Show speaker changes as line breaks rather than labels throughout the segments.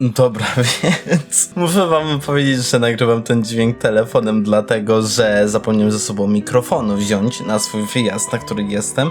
Dobra, więc muszę wam powiedzieć, że nagrywam ten dźwięk telefonem, dlatego że zapomniałem ze sobą mikrofonu wziąć na swój wyjazd, na który jestem.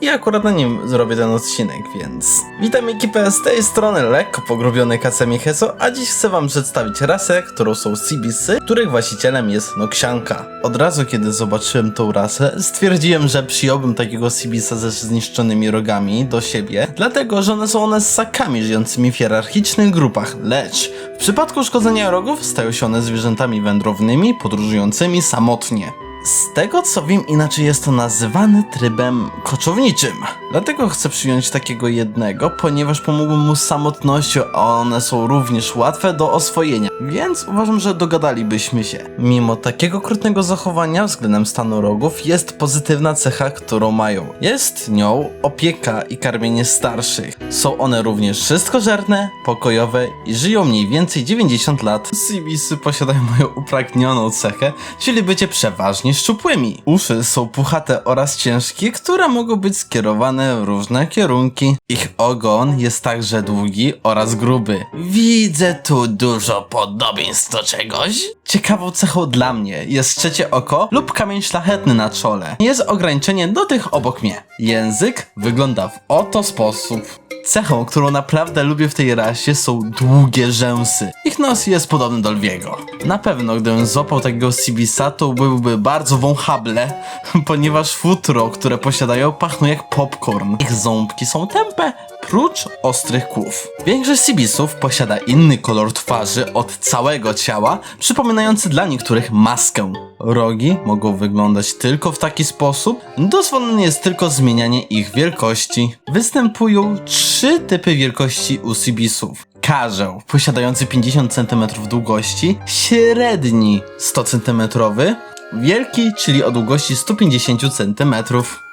I akurat na nim zrobię ten odcinek, więc... Witam ekipę z tej strony, lekko pogrubiony Kacemi Heso, a dziś chcę wam przedstawić rasę, którą są Sibisy, których właścicielem jest Noksianka. Od razu kiedy zobaczyłem tą rasę, stwierdziłem, że przyjąłbym takiego Sibisa ze zniszczonymi rogami do siebie, dlatego że one są one ssakami żyjącymi w hierarchicznych grupach, lecz w przypadku uszkodzenia rogów stają się one zwierzętami wędrownymi, podróżującymi samotnie. Z tego co wiem, inaczej jest to nazywany trybem koczowniczym. Dlatego chcę przyjąć takiego jednego, ponieważ pomógł mu z samotnością, a one są również łatwe do oswojenia. Więc uważam, że dogadalibyśmy się. Mimo takiego okrutnego zachowania względem stanu rogów, jest pozytywna cecha, którą mają. Jest nią opieka i karmienie starszych. Są one również wszystkożerne, pokojowe i żyją mniej więcej 90 lat. Sibisy posiadają moją upragnioną cechę, czyli bycie przeważnie szczupłymi. Uszy są puchate oraz ciężkie, które mogą być skierowane w różne kierunki. Ich ogon jest także długi oraz gruby. Widzę tu dużo podobieństw do czegoś. Ciekawą cechą dla mnie jest trzecie oko lub kamień szlachetny na czole. Jest ograniczenie do tych obok mnie. Język wygląda w oto sposób. Cechą, którą naprawdę lubię w tej rasie są długie rzęsy. Ich nos jest podobny do lwiego. Na pewno, gdybym złapał takiego Sibisa, to byłby bardzo wąchable, ponieważ futro, które posiadają, pachną jak popcorn. Ich ząbki są tępe, prócz ostrych kłów. Większość Sibisów posiada inny kolor twarzy od całego ciała, przypominający dla niektórych maskę. Rogi mogą wyglądać tylko w taki sposób, dozwolone jest tylko zmienianie ich wielkości. Występują trzy typy wielkości u Sibisów. Karzeł, posiadający 50 cm długości, średni 100 cm, wielki, czyli o długości 150 cm.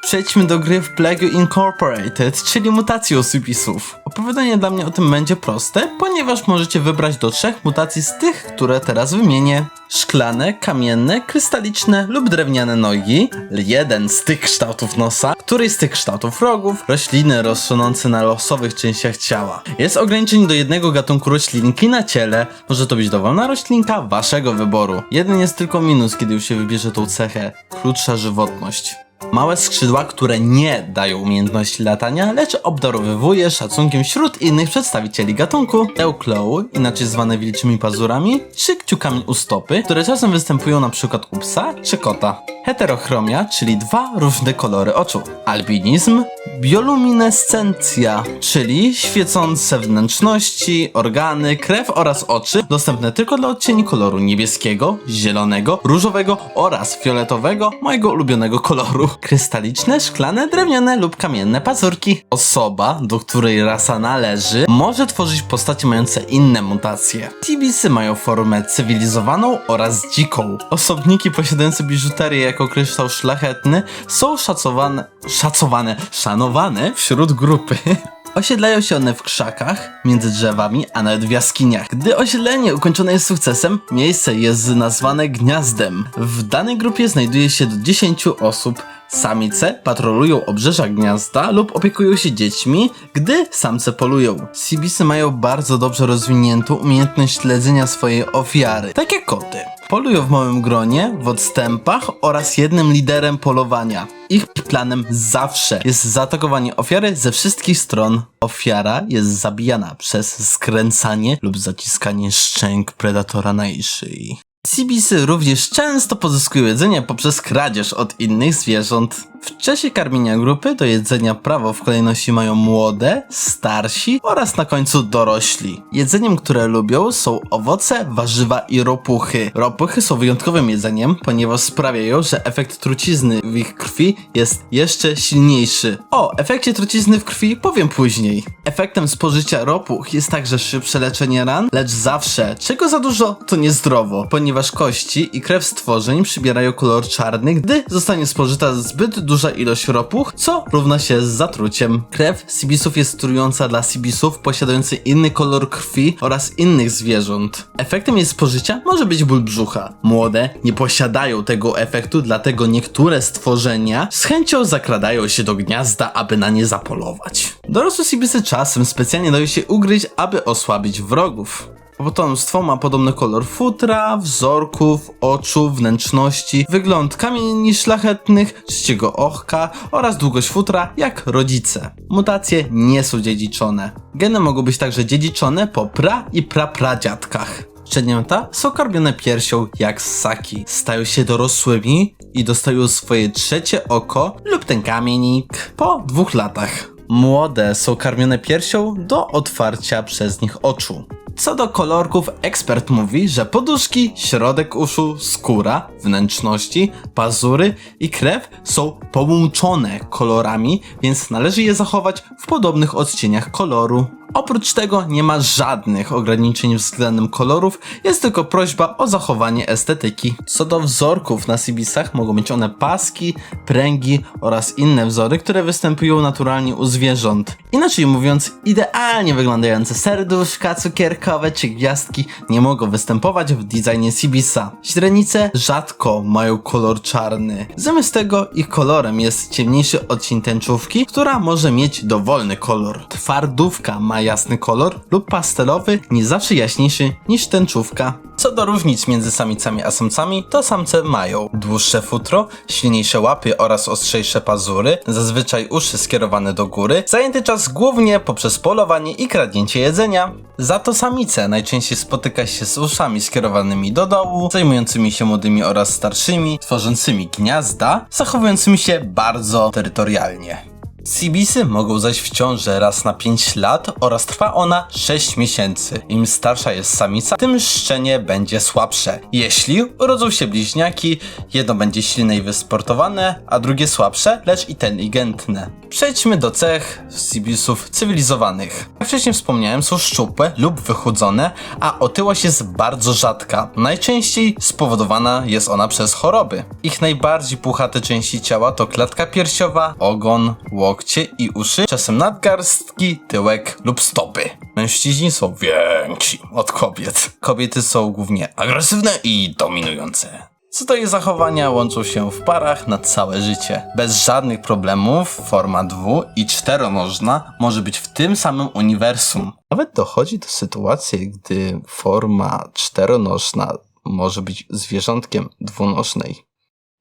Przejdźmy do gry w Plague Incorporated, czyli mutacji Sibisów. Opowiadanie dla mnie o tym będzie proste, ponieważ możecie wybrać do trzech mutacji z tych, które teraz wymienię. Szklane, kamienne, krystaliczne lub drewniane nogi, jeden z tych kształtów nosa, któryś z tych kształtów rogów, rośliny rosnące na losowych częściach ciała. Jest ograniczenie do jednego gatunku roślinki na ciele, może to być dowolna roślinka waszego wyboru. Jeden jest tylko minus, kiedy już się wybierze tą cechę, krótsza żywotność. Małe skrzydła, które nie dają umiejętności latania, lecz obdarowywuje szacunkiem wśród innych przedstawicieli gatunku. Euklow, inaczej zwane wilczymi pazurami, czy kciukami u stopy, które czasem występują przykład u psa czy kota. Heterochromia, czyli dwa różne kolory oczu. Albinizm, bioluminescencja, czyli świecące wnętrzności, organy, krew oraz oczy, dostępne tylko dla odcieni koloru niebieskiego, zielonego, różowego oraz fioletowego, mojego ulubionego koloru. Krystaliczne, szklane, drewniane lub kamienne pazurki. Osoba, do której rasa należy, może tworzyć postacie mające inne mutacje. Tibisy mają formę cywilizowaną oraz dziką. Osobniki posiadające biżuterię jako kryształ szlachetny są szacowane, szacowane, szanowane wśród grupy. Osiedlają się one w krzakach, między drzewami, a nawet w jaskiniach. Gdy osiedlenie ukończone jest sukcesem, miejsce jest nazwane gniazdem. W danej grupie znajduje się do 10 osób. Samice patrolują obrzeża gniazda lub opiekują się dziećmi, gdy samce polują. Sibisy mają bardzo dobrze rozwiniętą umiejętność śledzenia swojej ofiary, tak jak koty. Polują w małym gronie, w odstępach oraz jednym liderem polowania. Ich planem zawsze jest zaatakowanie ofiary ze wszystkich stron. Ofiara jest zabijana przez skręcanie lub zaciskanie szczęk predatora na jej szyi. Sibisy również często pozyskują jedzenie poprzez kradzież od innych zwierząt. W czasie karmienia grupy do jedzenia prawo w kolejności mają młode, starsi oraz na końcu dorośli. Jedzeniem, które lubią są owoce, warzywa i ropuchy. Ropuchy są wyjątkowym jedzeniem, ponieważ sprawiają, że efekt trucizny w ich krwi jest jeszcze silniejszy. O efekcie trucizny w krwi powiem później. Efektem spożycia ropuch jest także szybsze leczenie ran, lecz zawsze, czego za dużo, to niezdrowo, ponieważ kości i krew stworzeń przybierają kolor czarny, gdy zostanie spożyta zbyt duża ilość ropuch, co równa się z zatruciem. Krew Sibisów jest trująca dla Sibisów posiadających inny kolor krwi oraz innych zwierząt. Efektem jej spożycia może być ból brzucha. Młode nie posiadają tego efektu, dlatego niektóre stworzenia z chęcią zakradają się do gniazda, aby na nie zapolować. Dorosłe Sibisy czasem specjalnie dają się ugryźć, aby osłabić wrogów. Potomstwo ma podobny kolor futra, wzorków, oczu, wnętrzności, wygląd kamieni szlachetnych, trzciego ochka oraz długość futra jak rodzice. Mutacje nie są dziedziczone. Geny mogą być także dziedziczone po pra i prapradziadkach. Szczenięta są karmione piersią jak ssaki. Stają się dorosłymi i dostają swoje trzecie oko lub ten kamienik po dwóch latach. Młode są karmione piersią do otwarcia przez nich oczu. Co do kolorków, ekspert mówi, że poduszki, środek uszu, skóra, wnętrzności, pazury i krew są połączone kolorami, więc należy je zachować w podobnych odcieniach koloru. Oprócz tego nie ma żadnych ograniczeń względem kolorów, jest tylko prośba o zachowanie estetyki. Co do wzorków na Sibisach, mogą mieć one paski, pręgi oraz inne wzory, które występują naturalnie u zwierząt. Inaczej mówiąc, idealnie wyglądające serduszka cukierkowe czy gwiazdki nie mogą występować w designie Sibisa. Źrenice rzadko mają kolor czarny. Zamiast tego ich kolorem jest ciemniejszy odcień tęczówki, która może mieć dowolny kolor. Twardówka ma jasny kolor lub pastelowy, nie zawsze jaśniejszy niż tęczówka. Co do różnic między samicami a samcami, to samce mają dłuższe futro, silniejsze łapy oraz ostrzejsze pazury, zazwyczaj uszy skierowane do góry, zajęty czas głównie poprzez polowanie i kradnięcie jedzenia. Za to samice najczęściej spotyka się z uszami skierowanymi do dołu, zajmującymi się młodymi oraz starszymi, tworzącymi gniazda, zachowującymi się bardzo terytorialnie. Sibisy mogą zajść w ciążę raz na 5 lat oraz trwa ona 6 miesięcy. Im starsza jest samica, tym szczenie będzie słabsze. Jeśli urodzą się bliźniaki, jedno będzie silne i wysportowane, a drugie słabsze, lecz inteligentne. Przejdźmy do cech Sibisów cywilizowanych. Jak wcześniej wspomniałem, są szczupłe lub wychudzone, a otyłość jest bardzo rzadka. Najczęściej spowodowana jest ona przez choroby. Ich najbardziej puchate części ciała to klatka piersiowa, ogon, łokcie i uszy, czasem nadgarstki, tyłek lub stopy. Mężczyźni są więksi od kobiet. Kobiety są głównie agresywne i dominujące. Co do jej zachowania łączą się w parach na całe życie. Bez żadnych problemów forma dwu- i czteronożna może być w tym samym uniwersum. Nawet dochodzi do sytuacji, gdy forma czteronożna może być zwierzątkiem dwunożnej.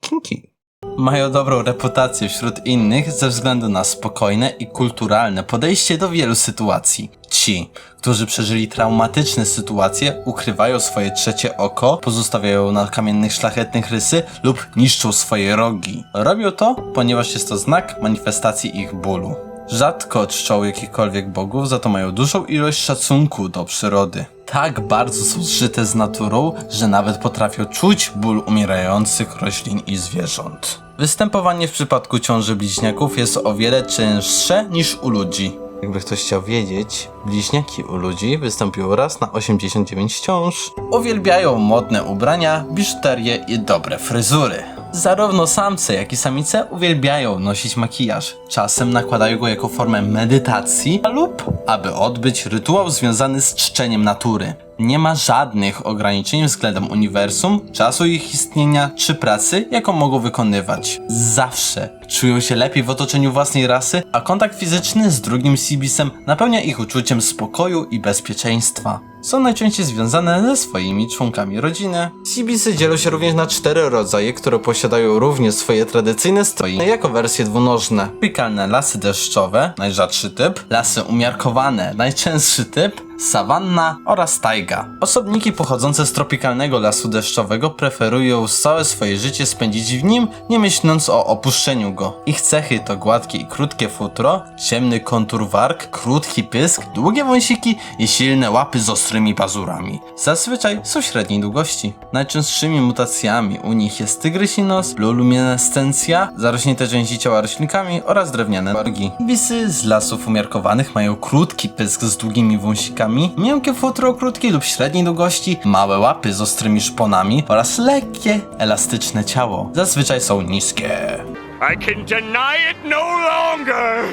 Kinki. Mają dobrą reputację wśród innych ze względu na spokojne i kulturalne podejście do wielu sytuacji. Ci, którzy przeżyli traumatyczne sytuacje, ukrywają swoje trzecie oko, pozostawiają na kamiennych szlachetnych rysy lub niszczą swoje rogi. Robią to, ponieważ jest to znak manifestacji ich bólu. Rzadko czczą jakichkolwiek bogów, za to mają dużą ilość szacunku do przyrody. Tak bardzo są zżyte z naturą, że nawet potrafią czuć ból umierających roślin i zwierząt. Występowanie w przypadku ciąży bliźniaków jest o wiele częstsze niż u ludzi. Jakby ktoś chciał wiedzieć, bliźniaki u ludzi występują raz na 89 ciąż. Uwielbiają modne ubrania, biżuterię i dobre fryzury. Zarówno samce, jak i samice uwielbiają nosić makijaż. Czasem nakładają go jako formę medytacji lub aby odbyć rytuał związany z czczeniem natury. Nie ma żadnych ograniczeń względem uniwersum, czasu ich istnienia czy pracy, jaką mogą wykonywać. Zawsze czują się lepiej w otoczeniu własnej rasy, a kontakt fizyczny z drugim Sibisem napełnia ich uczuciem spokoju i bezpieczeństwa. Są najczęściej związane ze swoimi członkami rodziny. Sibisy dzielą się również na cztery rodzaje, które posiadają również swoje tradycyjne stroje jako wersje dwunożne. Tropikalne lasy deszczowe, najrzadszy typ, lasy umiarkowane, najczęstszy typ, sawanna oraz tajga. Osobniki pochodzące z tropikalnego lasu deszczowego preferują całe swoje życie spędzić w nim, nie myśląc o opuszczeniu go. Ich cechy to gładkie i krótkie futro, ciemny kontur warg, krótki pysk, długie wąsiki i silne łapy z ostrymi pazurami. Zazwyczaj są średniej długości. Najczęstszymi mutacjami u nich jest tygrysi nos, bioluminescencja, zarośnięte części ciała roślinkami oraz drewniane wargi. Bisy z lasów umiarkowanych mają krótki pysk z długimi wąsikami, miękkie futro krótkiej lub średniej długości, małe łapy z ostrymi szponami oraz lekkie, elastyczne ciało. Zazwyczaj są niskie.
I can deny it no longer.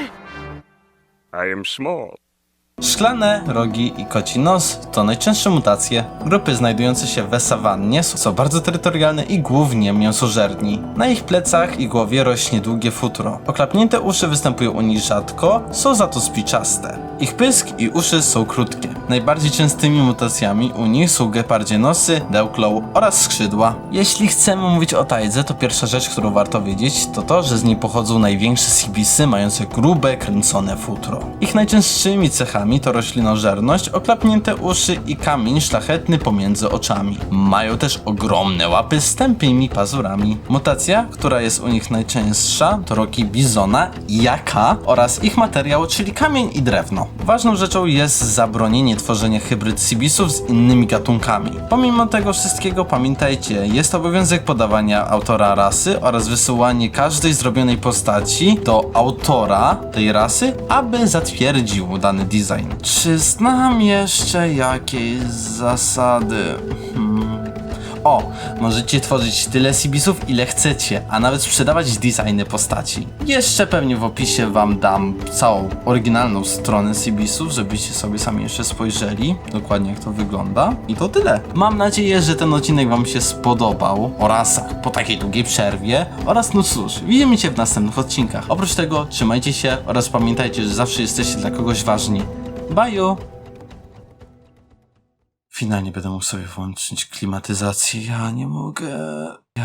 I am small.
Szklane rogi i koci nos to najczęstsze mutacje. Grupy znajdujące się w sawannie są bardzo terytorialne i głównie mięsożerni. Na ich plecach i głowie rośnie długie futro. Oklapnięte uszy występują u nich rzadko, są za to spiczaste. Ich pysk i uszy są krótkie. Najbardziej częstymi mutacjami u nich są gepardzie nosy, dełklow oraz skrzydła. Jeśli chcemy mówić o tajdze, to pierwsza rzecz, którą warto wiedzieć, to to, że z niej pochodzą największe sibisy mające grube, kręcone futro. Ich najczęstszymi cechami to roślinożerność, oklapnięte uszy i kamień szlachetny pomiędzy oczami. Mają też ogromne łapy z tępymi pazurami. Mutacja, która jest u nich najczęstsza, to roki bizona, jaka oraz ich materiał, czyli kamień i drewno. Ważną rzeczą jest zabronienie tworzenia hybryd sibisów z innymi gatunkami. Pomimo tego wszystkiego pamiętajcie, jest obowiązek podawania autora rasy oraz wysyłanie każdej zrobionej postaci do autora tej rasy, aby zatwierdził dany design. Czy znam jeszcze jakieś zasady? Hmm. O, możecie tworzyć tyle Sibisów, ile chcecie, a nawet sprzedawać designy postaci. Jeszcze pewnie w opisie wam dam całą oryginalną stronę Sibisów, żebyście sobie sami jeszcze spojrzeli, dokładnie jak to wygląda. I to tyle. Mam nadzieję, że ten odcinek wam się spodobał o rasach po takiej długiej przerwie oraz no cóż, widzimy się w następnych odcinkach. Oprócz tego trzymajcie się oraz pamiętajcie, że zawsze jesteście dla kogoś ważni. Bye! Finalnie będę mógł sobie włączyć klimatyzację. Ja nie mogę.